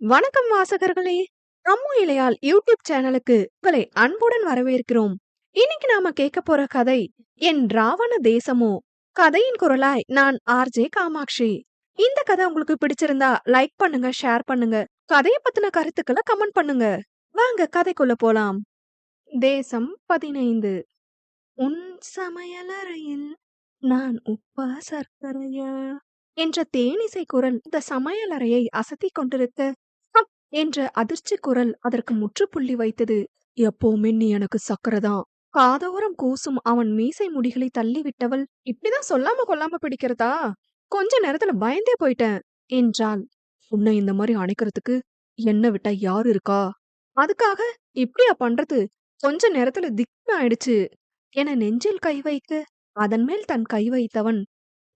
வணக்கம் வாசகர்களே! அம்மு இலையால் யூடியூப் சேனலுக்கு உங்களை அன்புடன் வரவேற்கிறோம். இன்னைக்கு நாம கேட்க போற கதை என் ராவண தேசமோ! கதையின் குரலாய் நான் ஆர்.ஜே. காமாட்சி. இந்த கதை உங்களுக்கு பிடிச்சிருந்தா லைக் பண்ணுங்க, ஷேர் பண்ணுங்க. கதைய பத்தின கருத்துக்கள கமெண்ட் பண்ணுங்க. வாங்க கதைக்குள்ள போலாம். தேசம் 15 உன் சமையலறையில் நான் உப்பா சர்க்கரையா என்ற தேனிசை குரல் இந்த சமையலறையை அசத்திக் கொண்டிருக்க என்ற அதிர்ச்சி குரல் அதற்கு முற்றுப்புள்ளி வைத்தது. எப்போவுமே நீ எனக்கு சக்கரதான். காதோரம் கூசும் அவன் மீசை முடிகளை தள்ளிவிட்டவள் இப்படிதான் சொல்லாம கொல்லாம பிடிக்கிறதா? கொஞ்ச நேரத்துல பயந்தே போயிட்டேன் என்றாள். உன்னை இந்த மாதிரி அணைக்கிறதுக்கு என்ன விட்டா யாரு இருக்கா? அதுக்காக இப்படியா பண்றது? கொஞ்ச நேரத்துல திக்னு ஆயிடுச்சு என நெஞ்சில் கை வைக்க அதன் மேல் தன் கை வைத்தவன்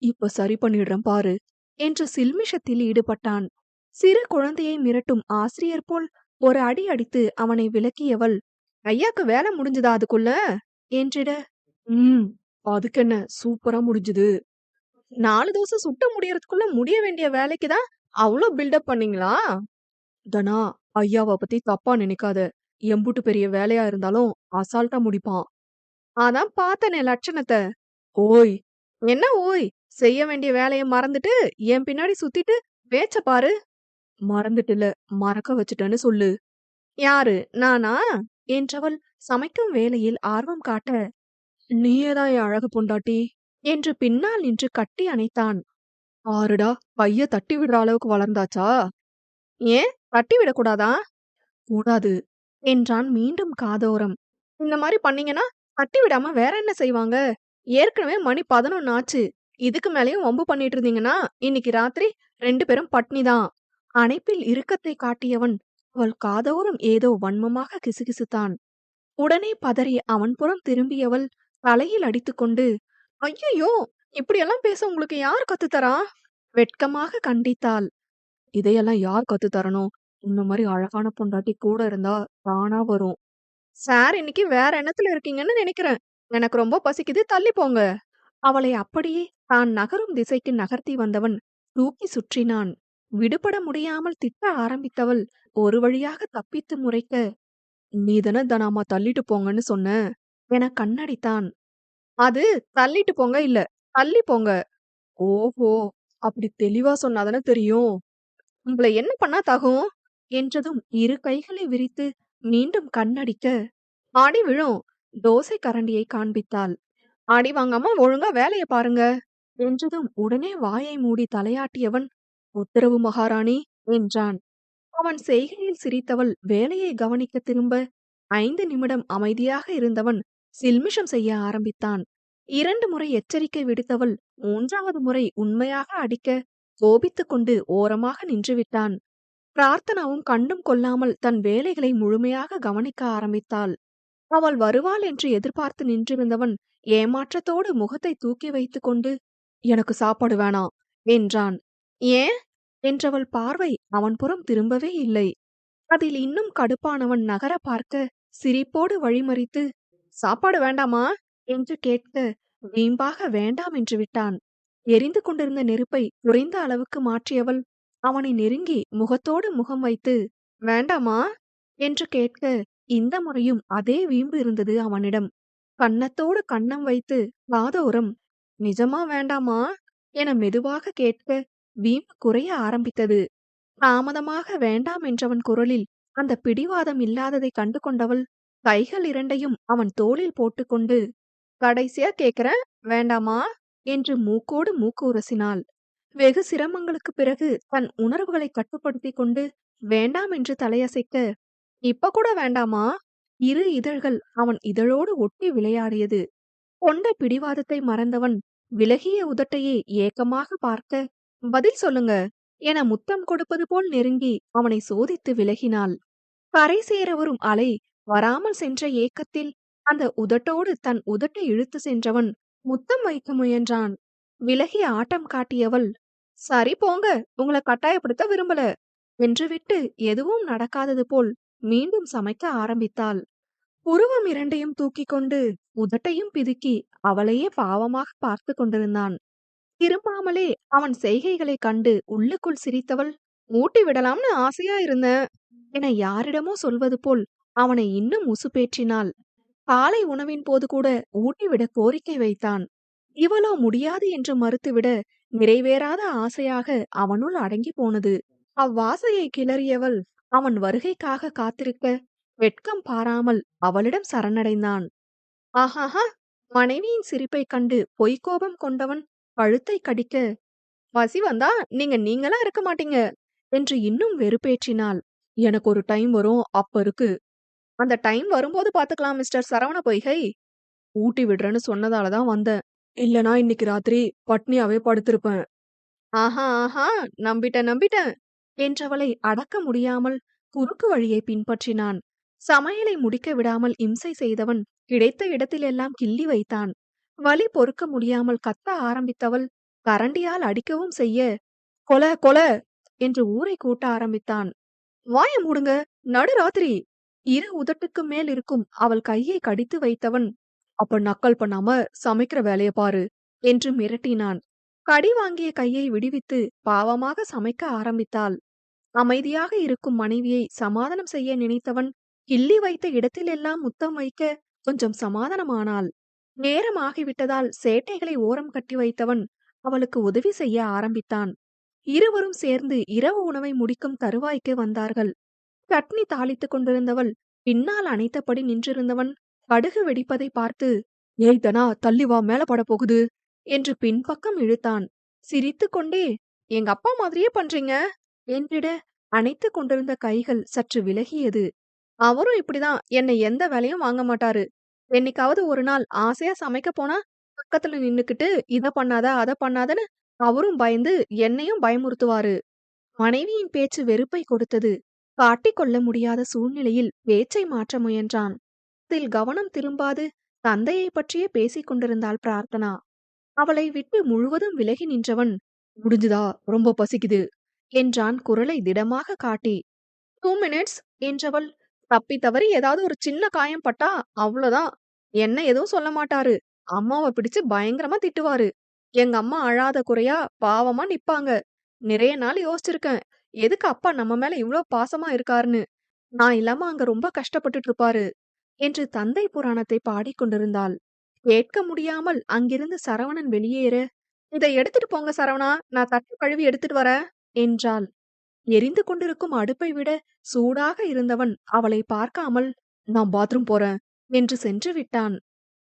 இப்ப சரி பண்ணிடுறேன் பாரு என்று சில்மிஷத்தில் ஈடுபட்டான். சிறு குழந்தையை மிரட்டும் ஆசிரியர் போல் ஒரு அடி அடித்து அவனை விலக்கியவள் ஐயாக்கு வேலை முடிஞ்சதா அதுக்குள்ள? என்றிட ம் அதுக்கென்ன சூப்பரா முடிஞ்சுது. நாலு தோசை சுட்ட முடியறதுக்குள்ள முடிய வேண்டிய வேலைக்கு தான் அவ்வளோ பில்டப் பண்ணீங்களா? தனா ஐயாவை பத்தி தப்பா நினைக்காத. எம்புட்டு பெரிய வேலையா இருந்தாலும் அசால்ட்டா முடிப்பான். அதான் பார்த்தனே லட்சணத்தை. ஓய் என்ன ஓய்? செய்ய வேண்டிய வேலையை மறந்துட்டு என் பின்னாடி சுத்திட்டு வேச்ச பாரு. மறந்துட்டுல மறக்க வச்சுட்டேன்னு சொல்லு. யாரு? நானா? என்றவள் சமைக்கும் வேலையில் ஆர்வம் காட்ட நீயேதான் என் அழகு பொண்டாட்டி என்று பின்னால் நின்று கட்டி அணைத்தான். ஆறுடா பைய தட்டி விடுற அளவுக்கு வளர்ந்தாச்சா? ஏன்? தட்டி விடக்கூடாதா கூடாது? என்றான் மீண்டும் காதோரம். இந்த மாதிரி பண்ணீங்கன்னா தட்டி விடாம வேற என்ன செய்வாங்க? ஏற்கனவே மணி பதினொன்னு ஆச்சு இதுக்கு மேலேயும் வம்பு பண்ணிட்டு இருந்தீங்கன்னா இன்னைக்கு ராத்திரி ரெண்டு பேரும் பட்னி தான் அணைப்பில் இறுக்கத்தை காட்டியவன் அவள் காதோரம் ஏதோ வன்மமாக கிசுகிசுத்தான். உடனே பதறி அவன் புறம் திரும்பியவள் தலையில் அடித்துக்கொண்டு ஐயையோ! இப்படியெல்லாம் பேச உங்களுக்கு யார் கத்துத்தரா? வெட்கமாக கண்டித்தாள். இதையெல்லாம் யார் கத்து தரணும் இந்த மாதிரி அழகான பொண்டாட்டி கூட இருந்தா தானா வரும். சார் இன்னைக்கு வேற எண்ணத்துல இருக்கீங்கன்னு நினைக்கிறேன். எனக்கு ரொம்ப பசிக்குது தள்ளி போங்க. அவளை அப்படியே தான் நகரும் திசைக்கு நகர்த்தி வந்தவன் தூக்கி சுற்றினான். விடுபட முடியாமல் திட்ட ஆரம்பித்தவள். ஒரு வழியாக தப்பித்து முறைக்க நீதானே தனாமா தள்ளிட்டு போங்கன்னு சொன்ன? என கண்ணடித்தான். அது தள்ளிட்டு போங்க இல்ல தள்ளி போங்க. ஓஹோ அப்படி தெளிவா சொன்னாதானே தெரியும். உங்களை என்ன பண்ணா தகும்? என்றதும் இரு கைகளை விரித்து மீண்டும் கண்ணடிக்க ஆடி விழும் தோசை கரண்டியை காண்பித்தாள். ஆடி வாங்காம ஒழுங்கா வேலைய பாருங்க. என்றதும் உடனே வாயை மூடி தலையாட்டியவன் உத்தரவு மகாராணி என்றான். அவன் செய்கையில் சிரித்தவள் வேலையை கவனிக்க திரும்ப ஐந்து நிமிடம் அமைதியாக இருந்தவன் சில்மிஷம் செய்ய ஆரம்பித்தான். இரண்டு முறை எச்சரிக்கை விடுத்தவள் மூன்றாவது முறை உண்மையாக அடிக்க கோபித்துக் கொண்டு ஓரமாக நின்றுவிட்டான் பிரார்த்தனாவும் கண்டும் கொள்ளாமல் தன் வேலைகளை முழுமையாக கவனிக்க ஆரம்பித்தாள். அவள் வருவாள் என்று எதிர்பார்த்து நின்றிருந்தவன் ஏமாற்றத்தோடு முகத்தை தூக்கி வைத்துக் கொண்டு எனக்கு சாப்பாடு வேணாம் என்றான். ஏன்? என்றவள் பார்வை அவன் புறம் திரும்பவே இல்லை. அதில் இன்னும் கடுப்பானவன் நகர பார்க்க சிரிப்போடு வழிமறித்து சாப்பாடு வேண்டாமா? என்று கேட்க வீம்பாக வேண்டாம் என்று விட்டான். எரிந்து கொண்டிருந்த நெருப்பை குறைந்த அளவுக்கு மாற்றியவள் அவனை நெருங்கி முகத்தோடு முகம் வைத்து வேண்டாமா? என்று கேட்க இந்த முறையும் அதே வீம்பு இருந்தது அவனிடம். கன்னத்தோடு கன்னம் வைத்து காதோரம் நிஜமா வேண்டாமா? என மெதுவாக கேட்க வீம்பு குறைய ஆரம்பித்தது. தாமதமாக வேண்டாம் என்றவன் குரலில் அந்த பிடிவாதம் இல்லாததை கண்டு கொண்டவள் கைகள் இரண்டையும் அவன் தோளில் போட்டுக்கொண்டு கடைசியா கேக்குற? வேண்டாமா? என்று மூக்கோடு மூக்கு உரசினாள். வெகு சிரமங்களுக்கு பிறகு தன் உணர்வுகளை கட்டுப்படுத்திக் கொண்டு வேண்டாம் என்று தலையசைக்க இப்ப கூட வேண்டாமா? இரு இதழ்கள் அவன் இதழோடு ஒட்டி விளையாடியது. கொண்ட பிடிவாதத்தை மறந்தவன் விலகிய உதட்டையே ஏக்கமாக பார்க்க பதில் சொல்லுங்க. என முத்தம் கொடுப்பது போல் நெருங்கி அவனை சோதித்து விலகினாள். கரை சேர வரும் அலை வராமல் சென்ற ஏக்கத்தில் அந்த உதட்டோடு தன் உதட்டை இழுத்து சென்றவன் முத்தம் வைக்க முயன்றான். விலகி ஆட்டம் காட்டியவள் சரி போங்க உங்களை கட்டாயப்படுத்த விரும்பல என்று விட்டு எதுவும் நடக்காதது போல் மீண்டும் சமைக்க ஆரம்பித்தாள். புருவம் இரண்டையும் தூக்கிக் கொண்டு உதட்டையும் பிதுக்கி அவளையே பாவமாக பார்த்து கொண்டிருந்தான். திரும்பாமலே அவன் செய்கைகளைக் கண்டு உள்ளுக்குள் சிரித்தவள் ஊட்டி விடலாம்னு ஆசையா இருந்தேன் என யாரிடமோ சொல்வது போல் அவனை இன்னும் உசுப்பேற்றினாள். காலை உணவின் போது கூட ஊட்டிவிட கோரிக்கை வைத்தான். இவளோ முடியாது என்று மறுத்துவிட நிறைவேறாத ஆசையாக அவனுள் அடங்கி போனது. அவ்வாசையை கிளறியவள் அவன் வருகைக்காக காத்திருக்க வெட்கம் பாராமல் அவளிடம் சரணடைந்தான். ஆஹாஹா! மனைவியின் சிரிப்பைக் கண்டு பொய்க்கோபம் கொண்டவன் கழுத்தை கடிக்க பசி வந்தா நீங்க நீங்களா இருக்க மாட்டீங்க என்று இன்னும் வெறுப்பேற்றினாள். எனக்கு ஒரு டைம் வரும் அப்ப இருக்கு. அந்த டைம் வரும்போது பாத்துக்கலாம் மிஸ்டர் சரவண பொய்கை ஊட்டி விடுறேன்னு சொன்னதால தான் வந்தேன். இல்லனா இன்னைக்கு ராத்திரி பட்னியாவே படுத்திருப்பேன். ஆஹா ஆஹா நம்பிட்டேன் நம்பிட்டேன் என்றவளை அடக்க முடியாமல் குறுக்கு வழியை பின்பற்றினான். சமையலை முடிக்க விடாமல் இம்சை செய்தவன் கிடைத்த இடத்திலெல்லாம் கிள்ளி வைத்தான். வலி பொறுக்க முடியாமல் கத்த ஆரம்பித்தவள் கரண்டியால் அடிக்கவும் செய்ய கொல கொல என்று ஊரை கூட்ட ஆரம்பித்தான். வாய மூடுங்க நடுராத்திரி இரு உதட்டுக்கு மேல் இருக்கும் அவள் கையை கடித்து வைத்தவன் அப்ப நக்கல் பண்ணாம சமைக்கிற வேலைய பாரு என்று மிரட்டினான். கடி வாங்கிய கையை விடுவித்து பாவமாக சமைக்க ஆரம்பித்தாள். அமைதியாக இருக்கும் மனைவியை சமாதானம் செய்ய நினைத்தவன் கிள்ளி வைத்த இடத்திலெல்லாம் முத்தம் வைக்க கொஞ்சம் சமாதானமானாள் நேரம் ஆகிவிட்டதால் சேட்டைகளை ஓரம் கட்டி வைத்தவன் அவளுக்கு உதவி செய்ய ஆரம்பித்தான். இருவரும் சேர்ந்து இரவு உணவை முடிக்கும் தருவாய்க்கு வந்தார்கள். சட்னி தாளித்துக் கொண்டிருந்தவள் பின்னால் அணைத்தபடி நின்றிருந்தவன் கடுகு வெடிப்பதை பார்த்து ஏய் தனா தள்ளி வா மேல போகுது என்று பின்பக்கம் இழுத்தான். சிரித்துக் கொண்டே எங்க அப்பா மாதிரியே பண்றீங்க என்றிட அணைத்துக் கொண்டிருந்த கைகள் சற்று விலகியது. அவரும் இப்படிதான். என்னை எந்த வேலையும் வாங்க மாட்டாரு. என்னைக்காவது ஒரு நாள் ஆசையா சமைக்க போனா பக்கத்துல நின்னுக்கிட்டு இத பண்ணாத அத பண்ணாதன்னு அவரும் பயந்து என்னையும் பயமுறுத்துவாரு. மனைவியின் பேச்சு வெறுப்பை கொடுத்தது. காட்டிக்கொள்ள முடியாத சூழ்நிலையில் பேச்சை மாற்ற முயன்றான். அதில் கவனம் திரும்பாது தந்தையை பற்றியே பேசிக் கொண்டிருந்தாள் பிரார்த்தனா. அவளை விட்டு முழுவதும் விலகி நின்றவன் முடிஞ்சுதா? ரொம்ப பசிக்குது என்றான் குரலை திடமாக காட்டி. டூ மினிட்ஸ் என்றவள். தப்பி தவறி ஏதாவது ஒரு சின்ன காயம் பட்டா அவ்வளவுதான். என்ன எதுவும் சொல்ல மாட்டாரு. அம்மாவை பிடிச்சு பயங்கரமா திட்டுவாரு. எங்க அம்மா அழாத குறையா பாவமா நிப்பாங்க. நிறைய நாள் யோசிச்சிருக்கேன். எதுக்கு அப்பா நம்ம மேல இவ்ளோ பாசமா இருக்காருன்னு? நான் இல்லாம அங்க ரொம்ப கஷ்டப்பட்டுட்டு இருப்பாரு. என்று தந்தை புராணத்தை பாடிக்கொண்டிருந்தாள் கேட்க முடியாமல் அங்கிருந்து சரவணன் வெளியேற இதை எடுத்துட்டு போங்க சரவணா நான் தட்டு கழுவி எடுத்துட்டு வரேன் என்றாள். எரிந்து கொண்டிருக்கும் அடுப்பை விட சூடாக இருந்தவன் அவளை பார்க்காமல் நான் பாத்ரூம் போறேன். என்று சென்று விட்டான்.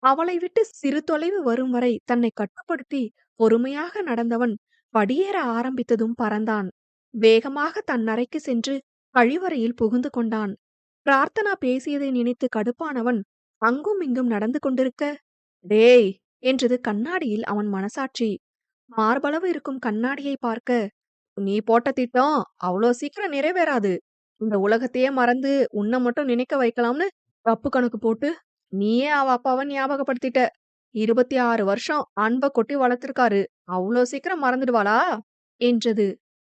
அவளை விட்டு சிறு தொலைவு வரும் வரை தன்னை கட்டுப்படுத்தி பொறுமையாக நடந்தவன் படியேற ஆரம்பித்ததும் பறந்தான். வேகமாக தன் அறைக்கு சென்று கழிவறையில் புகுந்து கொண்டான். பிரார்த்தனா பேசியதை நினைத்து கடுப்பானவன் அங்கும் இங்கும் நடந்து கொண்டிருக்க? டேய் என்றது கண்ணாடியில் அவன் மனசாட்சி. மார்பளவு இருக்கும் கண்ணாடியை பார்க்க. நீ போட்ட திட்டம் அவ்வளோ சீக்கிரம் நிறைவேறாது. இந்த உலகத்தையே மறந்து உன்னை மட்டும் நினைக்க வைக்கலாம்னு தப்பு கணக்கு போட்டு நீயே அவ அப்பாவை ஞாபகப்படுத்திட்ட. இருபத்தி ஆறு வருஷம் அன்ப கொட்டி வளர்த்திருக்காரு. அவ்வளோ சீக்கிரம் மறந்துடுவாளா? என்றது.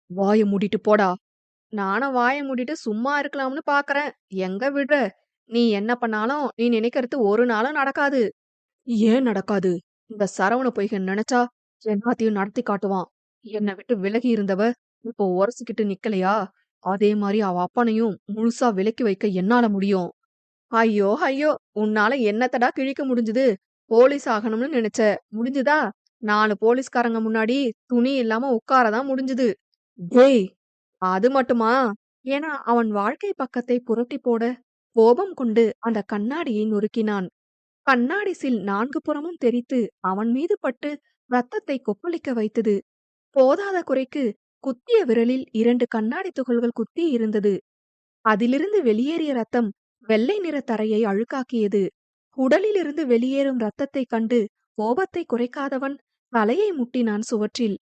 வாய மூடிட்டு போடா. நானும் வாய மூடிட்டு சும்மா இருக்கலாம்னு பாக்குறேன். எங்க விடுற? நீ என்ன பண்ணாலும் நீ நினைக்கிறது ஒரு நாளும் நடக்காது. ஏன் நடக்காது? இந்த சரவண பொய்க நினைச்சா எல்லாத்தையும் நடத்தி காட்டுவான். என்னை விட்டு விலகி இருந்தவ இப்போ உரசிக்கிட்டு நிக்கலையா? அதே மாதிரி அவ அப்பனையும் முழுசா விலக்கி வைக்க என்னால முடியும். ஐயோ ஐயோ உன்னால என்னத்தடா கிழிக்க முடிஞ்சுது? போலீஸ் ஆகணும்னு நினைச்ச. முடிஞ்சுதா? நாலு போலீஸ்காரங்க முன்னாடி துணி இல்லாம உட்காரதான் முடிஞ்சுது. டேய் அது மட்டுமா? என அவன் வாழ்க்கை பக்கத்தை புரட்டி போட கோபம் கொண்டு அந்த கண்ணாடியை நொறுக்கினான். கண்ணாடி சில் நான்கு புறமும் தெரித்து அவன் மீது பட்டு ரத்தத்தை கொப்பளிக்க வைத்தது. போதாத குறைக்கு குத்திய விரலில் இரண்டு கண்ணாடி துகள்கள் குத்தி இருந்தது. அதிலிருந்து வெளியேறிய ரத்தம் வெள்ளை நிற தரையை அழுக்காக்கியது. உடலிலிருந்து வெளியேறும் ரத்தத்தைக் கண்டு கோபத்தை குறைக்காதவன் தலையை முட்டினான் சுவற்றில்.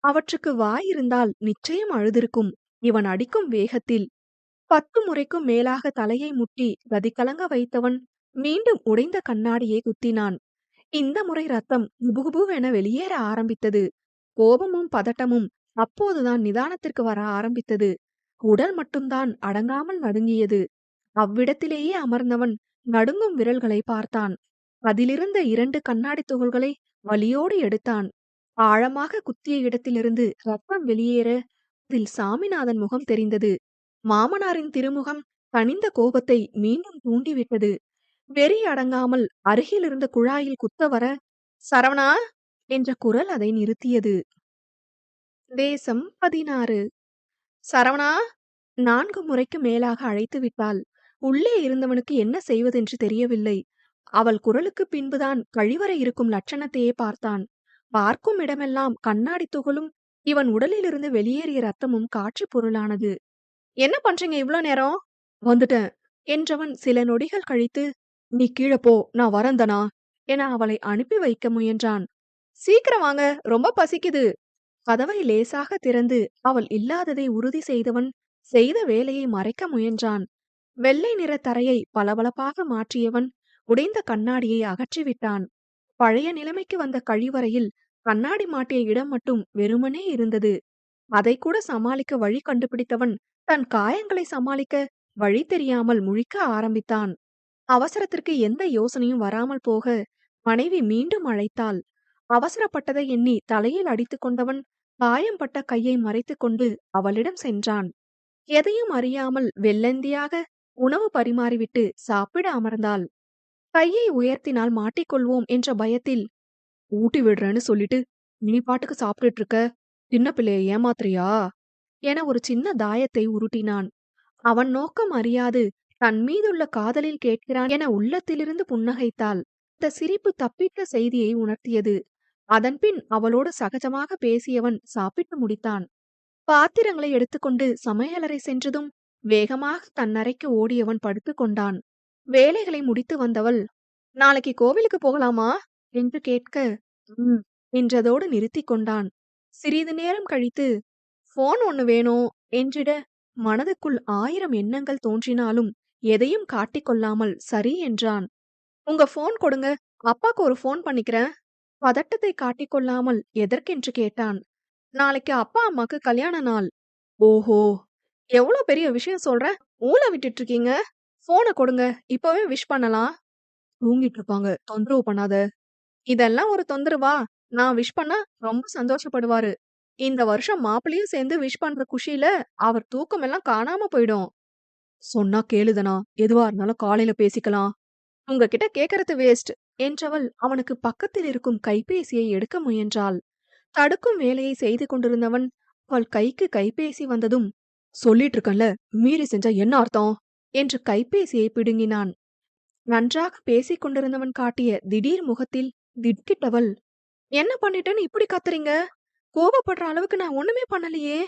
அவற்றுக்கு வாய் இருந்தால் நிச்சயம் அழுதிருக்கும். இவன் அடிக்கும் வேகத்தில். பத்து முறைக்கும் மேலாக தலையை முட்டி கதிகலங்க வைத்தவன் மீண்டும் உடைந்த கண்ணாடியை குத்தினான். இந்த முறை ரத்தம் குபுகுபுவென வெளியேற ஆரம்பித்தது. கோபமும் பதட்டமும் அப்போதுதான் நிதானத்திற்கு வர ஆரம்பித்தது. உடல் மட்டும்தான் அடங்காமல் நடுங்கியது. அவ்விடத்திலேயே அமர்ந்தவன் நடுங்கும் விரல்களை பார்த்தான். அதிலிருந்த இரண்டு கண்ணாடி துகள்களை வலியோடு எடுத்தான். ஆழமாக குத்திய இடத்திலிருந்து ரத்தம் வெளியேற அதில் சாமிநாதன் முகம் தெரிந்தது. மாமனாரின் திருமுகம் கனிந்த கோபத்தை மீண்டும் தூண்டிவிட்டது. வெறி அடங்காமல் அருகிலிருந்த குழாயில் குத்த வர சரவணா! என்ற குரல் அதை நிறுத்தியது. தேசம் பதினாறு. சரவணா! நான்கு முறைக்கு மேலாக அழைத்து விட்டாள். உள்ளே இருந்தவனுக்கு என்ன செய்வதென்று தெரியவில்லை. அவள் குரலுக்கு பின்புதான் கழிவறை இருக்கும் லட்சணத்தையே பார்த்தான். பார்க்கும் இடமெல்லாம் கண்ணாடி துகளும் இவன் உடலிலிருந்து வெளியேறிய ரத்தமும் காட்சி பொருளானது. என்ன பண்றீங்க இவ்ளோ நேரம்? வந்துட்டேன். என்றவன் சில நொடிகள் கழித்து நீ கீழே போ நான் வரந்தனா என அவளை அனுப்பி வைக்க முயன்றான். சீக்கிரம் வாங்க ரொம்ப பசிக்குது. கதவை லேசாக திறந்து அவள் இல்லாததை உறுதி செய்தவன் செய்த வேலையை மறைக்க முயன்றான். வெள்ளை நிற தரையை பளபளப்பாக மாற்றியவன் உடைந்த கண்ணாடியை அகற்றிவிட்டான். பழைய நிலைமைக்கு வந்த கழிவறையில் கண்ணாடி மாட்டிய இடம் மட்டும் வெறுமனே இருந்தது. அதை கூட சமாளிக்க வழி கண்டுபிடித்தவன் தன் காயங்களை சமாளிக்க வழி தெரியாமல் முழிக்க ஆரம்பித்தான். அவசரத்திற்கு எந்த யோசனையும் வராமல் போக மனைவி மீண்டும் அழைத்தாள். அவசரப்பட்டதை எண்ணி தலையில் அடித்துக் கொண்டவன் காயம்பட்ட கையை மறைத்துக் கொண்டு அவளிடம் சென்றான். எதையும் அறியாமல் வெள்ளந்தியாக உணவு பரிமாறிவிட்டு சாப்பிட அமர்ந்தாள். கையை உயர்த்தினால் மாட்டிக்கொள்வோம் என்ற பயத்தில் ஊட்டி விடுறேன்னு சொல்லிட்டு நீ பாட்டுக்கு சாப்பிட்டுட்டு இருக்க சின்ன பிள்ளைய ஏமாத்துறியா? என ஒரு சின்ன தாயத்தை உருட்டினான். அவன் நோக்கம் அறியாது தன் மீதுள்ள காதலில் கேட்கிறான் என உள்ளத்திலிருந்து புன்னகைத்தாள். இந்த சிரிப்பு தப்பிட்ட செய்தியை உணர்த்தியது. அதன்பின் அவளோடு சகஜமாக பேசியவன் சாப்பிட்டு முடித்தான். பாத்திரங்களை எடுத்துக்கொண்டு சமையலறை சென்றதும் வேகமாக தன் அறைக்கு ஓடியவன் படுத்துக் கொண்டான். வேலைகளை முடித்து வந்தவள் நாளைக்கு கோவிலுக்கு போகலாமா? என்று கேட்க ம் என்றதோடு நிறுத்தி கொண்டான். சிறிது நேரம் கழித்து போன் ஒன்னு வேணும் என்றிட மனதுக்குள் ஆயிரம் எண்ணங்கள் தோன்றினாலும் எதையும் காட்டிக்கொள்ளாமல் சரி என்றான். உங்க போன் கொடுங்க அப்பாக்கு ஒரு போன் பண்ணிக்கிறேன். பதட்டத்தை காட்டிக்கொள்ளாமல் எதற்கென்று கேட்டான். நாளைக்கு அப்பா அம்மாக்கு கல்யாண நாள். ஓஹோ எவ்வளோ பெரிய விஷயம் சொல்றேன்? ஊழ விட்டுட்டு இருக்கீங்க போனை கொடுங்க. இப்பவே விஷ் பண்ணலாம். தூங்கிட்டு இருப்பாங்க தொந்தரவு பண்ணாத. இதெல்லாம் ஒரு தொந்தரவா? நான் விஷ் பண்ணா ரொம்ப சந்தோஷப்படுவாரு. இந்த வருஷம் மாப்பிளையும் சேர்ந்து விஷ் பண்ற குஷியில அவர் தூக்கம் எல்லாம் காணாம போயிடும். சொன்னா கேளுதனா? எதுவா இருந்தாலும் காலையில பேசிக்கலாம். உங்ககிட்ட கேக்குறது வேஸ்ட். என்றவள் அவனுக்கு பக்கத்தில் இருக்கும் கைபேசியை எடுக்க முயன்றாள். தடுக்கும் வேலையை செய்து கொண்டிருந்தவன் அவள் கைக்கு கைபேசி வந்ததும் சொல்லிட்டு இருக்கேன்ல மீறி செஞ்சா என்ன அர்த்தம்? என்று கைபேசியை பிடுங்கினான். நன்றாக பேசிக் கொண்டிருந்தவன் காட்டிய திடீர் முகத்தில் திட்கிட்டவள் என்ன பண்ணிட்டேன்னு இப்படி கத்துறீங்க? கோபப்படுற அளவுக்கு நான் ஒண்ணுமே பண்ணலையே?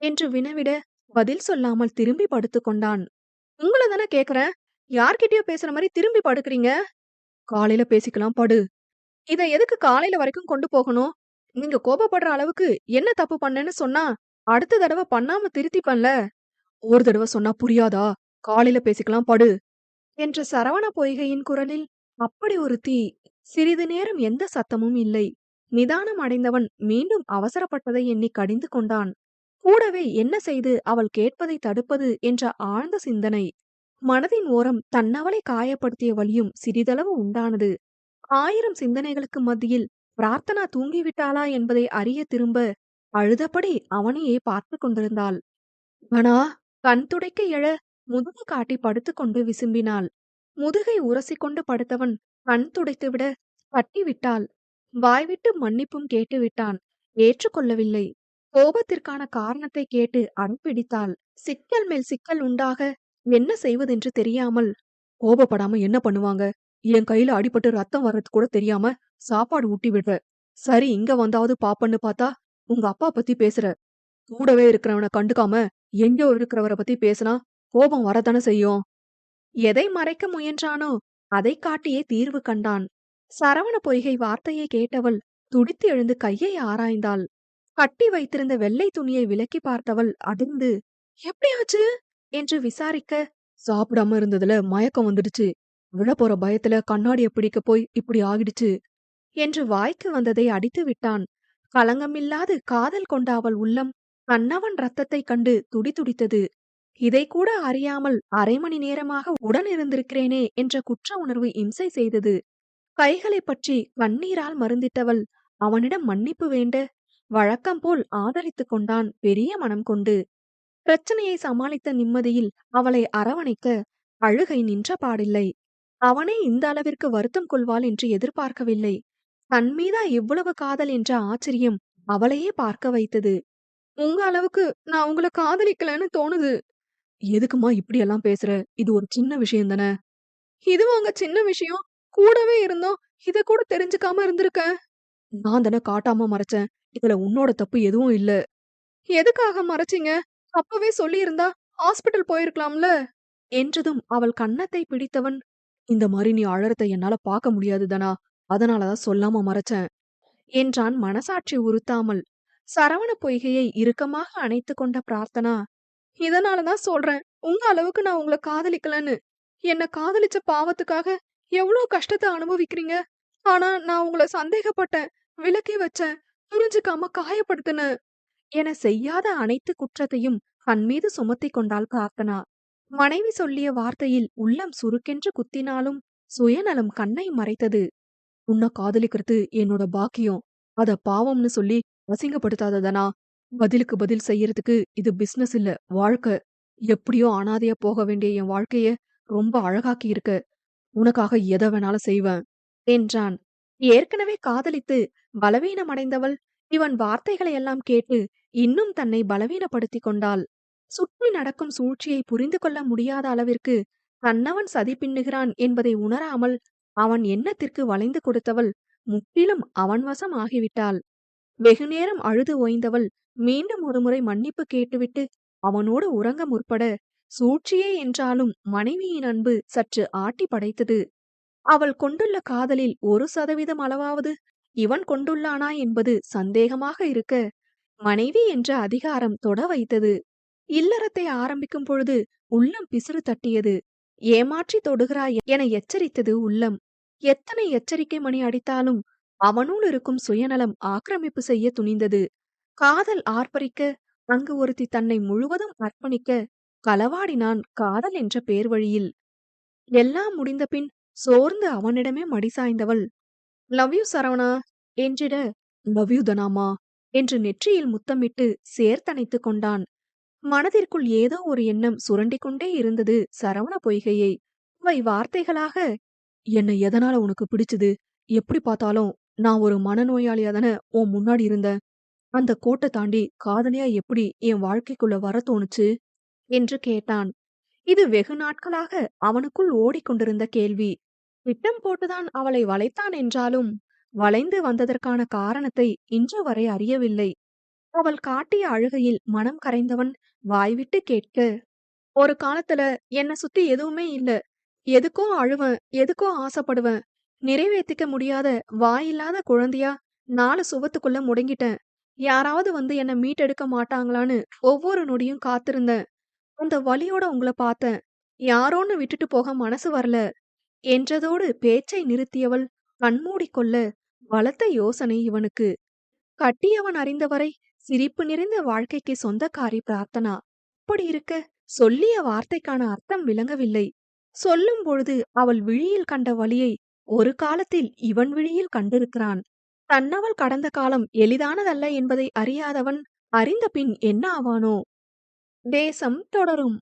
என்று வினவிட பதில் சொல்லாமல் திரும்பி படுத்துக் கொண்டான். உங்களை தானே கேக்குறேன்? யார்கிட்டயோ பேசுற மாதிரி திரும்பி படுக்கிறீங்க? காலையில பேசிக்கலாம் படு. இத எதுக்கு காலையில வரைக்கும் கொண்டு போகணும்? நீங்க கோபப்படுற அளவுக்கு என்ன தப்பு பண்ணேன்னு சொன்னா அடுத்த தடவை பண்ணாம திருத்திப்பன்ல. ஒரு தடவை சொன்னா புரியாதா? காலையில பேசிக்கலாம் படு. என்ற சரவண பொய்கையின் குரலில் அப்படி ஒரு தீ சிறிது நேரம் எந்த சத்தமும் இல்லை. நிதானம் அடைந்தவன் மீண்டும் அவசரப்பட்டதை எண்ணி கடிந்து கொண்டான். கூடவே என்ன செய்து அவள் கேட்பதை தடுப்பது என்ற ஆழ்ந்த சிந்தனை. மனதின் ஓரம் தன்னவளை காயப்படுத்திய வழியும் சிறிதளவு உண்டானது. ஆயிரம் சிந்தனைகளுக்கு மத்தியில் பிரார்த்தனா தூங்கிவிட்டாளா என்பதை அறிய திரும்ப அழுதபடி அவனையே பார்த்து கொண்டிருந்தாள். ஆனா கண் துடைக்க எழ முதுகு காட்டி படுத்துக்கொண்டு விசும்பினாள். முதுகை உரசிக்கொண்டு படுத்தவன் கண் துடைத்துவிட தட்டிவிட்டாள். வாய்விட்டு மன்னிப்பும் கேட்டுவிட்டான். ஏற்றுக்கொள்ளவில்லை. கோபத்திற்கான காரணத்தை கேட்டு அனுப்பிடித்தாள் சிக்கல் மேல் சிக்கல் உண்டாக என்ன செய்வதென்று தெரியாமல் கோபப்படாம என்ன பண்ணுவாங்க? என் கையில அடிபட்டு ரத்தம் வர்றது கூட தெரியாம சாப்பாடு ஊட்டி விடுற சரி இங்க வந்தாவது பாப்பன்னு பார்த்தா உங்க அப்பா பத்தி பேசுற. கூடவே இருக்கிறவனை கண்டுக்காம எங்கேயோ இருக்கிறவரை பத்தி பேசினா கோபம் வரத்தானே செய்யும்? எதை மறைக்க முயன்றானோ அதை காட்டியே தீர்வு கண்டான். சரவண பொய்கை வார்த்தையை கேட்டவள் துடித்து எழுந்து கையை ஆராய்ந்தாள். கட்டி வைத்திருந்த வெள்ளை துணியை விலக்கி பார்த்தவள் அதிர்ந்து எப்படியாச்சு? என்று விசாரிக்க சாப்பிடாம இருந்ததுல மயக்கம் வந்துடுச்சு. விழப்போற பயத்துல கண்ணாடிய பிடிக்க போய் இப்படி ஆகிடுச்சு என்று வாய்க்கு வந்ததை அடித்து விட்டான். களங்கமில்லாது காதல் கொண்ட அவள் உள்ளம் கண்ணவன் ரத்தத்தைக் கண்டு துடிதுடித்தது இதை கூட அறியாமல் அரை மணி நேரமாக உடன் இருந்திருக்கிறேனே என்ற குற்ற உணர்வு இம்சை செய்தது கைகளைப் பற்றி கண்ணீரால் மருந்திட்டவள் அவனிடம் மன்னிப்பு வேண்ட வழக்கம் போல் ஆதரித்துக் கொண்டான் பெரிய மனம் கொண்டு. பிரச்சனையை சமாளித்த நிம்மதியில் அவளை அரவணைக்க அழுகை நின்ற பாடில்லை. அவனே இந்த அளவிற்கு வருத்தம் கொள்வாள் என்று எதிர்பார்க்கவில்லை. தன் மீதா இவ்வளவு காதல் என்ற ஆச்சரியம் அவளையே பார்க்க வைத்தது. உங்க அளவுக்கு நான் உங்கள காதலிக்கலன்னு தோணுது. எதுக்கும்மா இப்படியெல்லாம் பேசுற? இது ஒரு சின்ன விஷயம் தானே. அங்க சின்ன விஷயம். கூடவே இருந்தோம். இத கூட தெரிஞ்சுக்காம இருந்திருக்க. நான் தானே காட்டாம மறைச்சேன். இதுல உன்னோட தப்பு எதுவும் இல்ல. எதுக்காக மறைச்சீங்க? அப்பவே சொல்லியிருந்தா ஹாஸ்பிடல் போயிருக்கலாம்ல. என்றதும் அவள் கன்னத்தை பிடித்தவன், இந்த மாதிரி நீ அழறத என்னால பார்க்க முடியாது தனா. அதனால தான் சொல்லாம மறைச்சேன். என்றான் மனசாட்சி உறுத்தாமல். சரவண பொய்கையை இறுக்கமாக அணைத்துக் கொண்ட பிரார்த்தனா, இதனால தான் சொல்றேன். உங்க அளவுக்கு நான் உங்கள காதலிக்கலன்னு. என்ன காதலிச்ச பாவத்துக்காக எவ்ளோ கஷ்டத்த அனுபவிக்கிறீங்க. ஆனா நான் உங்கள சந்தேகப்பட்டேன். விலக்கி வச்சேன். புரிஞ்சுக்காம காயப்படுத்தின என செய்யாத அனைத்து குற்றத்தையும் தன் மீது சுமத்திக் கொண்டாள் பிரார்த்தனா. மனைவி சொல்லிய வார்த்தையில் உள்ளம் சுருக்கென்று குத்தினாலும் சுயநலம் கண்ணை மறைத்தது. உன்னை காதலிக்கிறது என்னோட பாக்கியம். அத பாவம்னு சொல்லி அசிங்கப்படுத்தாததனா பதிலுக்கு பதில் செய்யறதுக்கு இது பிசினஸ் இல்ல, வாழ்க்கை. எப்படியோ அனாதையா போக வேண்டிய என் வாழ்க்கைய ரொம்ப அழகாக்கி இருக்க. உனக்காக எத வேணாலும் செய்வேன். என்றான். ஏற்கனவே காதலித்து பலவீனமடைந்தவள் இவன் வார்த்தைகளை எல்லாம் கேட்டு இன்னும் தன்னை பலவீனப்படுத்தி கொண்டாள். சுற்றி நடக்கும் சூழ்ச்சியை புரிந்து கொள்ள முடியாத அளவிற்கு தன்னவன் சதி பின்னுகிறான் என்பதை உணராமல் அவன் எண்ணத்திற்கு வளைந்து கொடுத்தவள் முற்றிலும் அவன் வசம் ஆகிவிட்டாள். வெகுநேரம் அழுது ஓய்ந்தவள் மீண்டும் ஒருமுறை மன்னிப்பு கேட்டுவிட்டு அவனோடு உறங்க முற்பட சூழ்ச்சியே என்றாலும் மனைவியின் அன்பு சற்று ஆட்டி படைத்தது. அவள் கொண்டுள்ள காதலில் ஒரு சதவீதம் அளவாவது இவன் கொண்டுள்ளானா என்பது சந்தேகமாக இருக்க மனைவி என்ற அதிகாரம் தொட வைத்தது. இல்லறத்தை ஆரம்பிக்கும் பொழுது உள்ளம் பிசிறு தட்டியது. ஏமாற்றி தொடுகிறாய் என எச்சரித்தது உள்ளம். எத்தனை எச்சரிக்கை மணி அடித்தாலும் அவனுள் இருக்கும் சுயநலம் ஆக்கிரமிப்பு செய்ய துணிந்தது. காதல் ஆர்ப்பரிக்க அங்கு ஒருத்தி தன்னை முழுவதும் அர்ப்பணிக்க களவாடினான் காதல் என்ற பேர் வழியில் எல்லாம் முடிந்தபின் சோர்ந்து அவனிடமே மடி சாய்ந்தவள், லவ் யூ சரவணா என்றிட, லவ் யூ தனாமா என்று நெற்றியில் முத்தமிட்டு சேர்த்தணைத்துக் கொண்டான். மனதிற்குள் ஏதோ ஒரு எண்ணம் சுரண்டிக்கொண்டே இருந்தது சரவண பொய்கையை. அவை வார்த்தைகளாக, என்னை எதனால உனக்கு பிடிச்சது? எப்படி பார்த்தாலும் நான் ஒரு மனநோயாளியா தானே உன் முன்னாடி இருந்தேன். அந்த கோட்டை தாண்டி காதலியா எப்படி என் வாழ்க்கைக்குள்ள வர தோணுச்சு? என்று கேட்டான். இது வெகு நாட்களாக அவனுக்குள் ஓடிக்கொண்டிருந்த கேள்வி. திட்டம் போட்டுதான் அவளை வளைத்தான் என்றாலும் வளைந்து வந்ததற்கான காரணத்தை இன்று வரை அறியவில்லை. அவள் காட்டிய அழுகையில் மனம் கரைந்தவன் வாய்விட்டு கேட்க, ஒரு காலத்துல என்ன சுத்தி எதுவுமே இல்ல. எதுக்கோ அழுவேன், எதுக்கோ ஆசைப்படுவேன். நிறைவேத்திக்க முடியாத வாயில்லாத குழந்தையா நாலு சுவத்துக்குள்ள முடங்கிட்டேன். யாராவது வந்து என்ன மீட்டெடுக்க மாட்டாங்களான்னு ஒவ்வொரு நொடியும் காத்திருந்தேன். அந்த வழியோட உங்களை பார்த்தேன். யாரோன்னு விட்டுட்டு போக மனசு வரல. என்றதோடு பேச்சை நிறுத்தியவள் கண்மூடிக் கொள்ள பலத்த யோசனை இவனுக்கு. கட்டியவன் அறிந்தவரை சிரிப்பு நிறைந்த வாழ்க்கைக்கு சொந்தக்காரி பிரார்த்தனா. அப்படி இருக்க சொல்லிய வார்த்தைக்கான அர்த்தம் விளங்கவில்லை. சொல்லும் பொழுது அவள் விழியில் கண்ட வழியை ஒரு காலத்தில் இவன் விழியில் கண்டிருக்கிறான். தன்னவள் கடந்த காலம் எளிதானதல்ல என்பதை அறியாதவன் அறிந்த பின் என்ன ஆவானோ? தேசம் தொடரும்.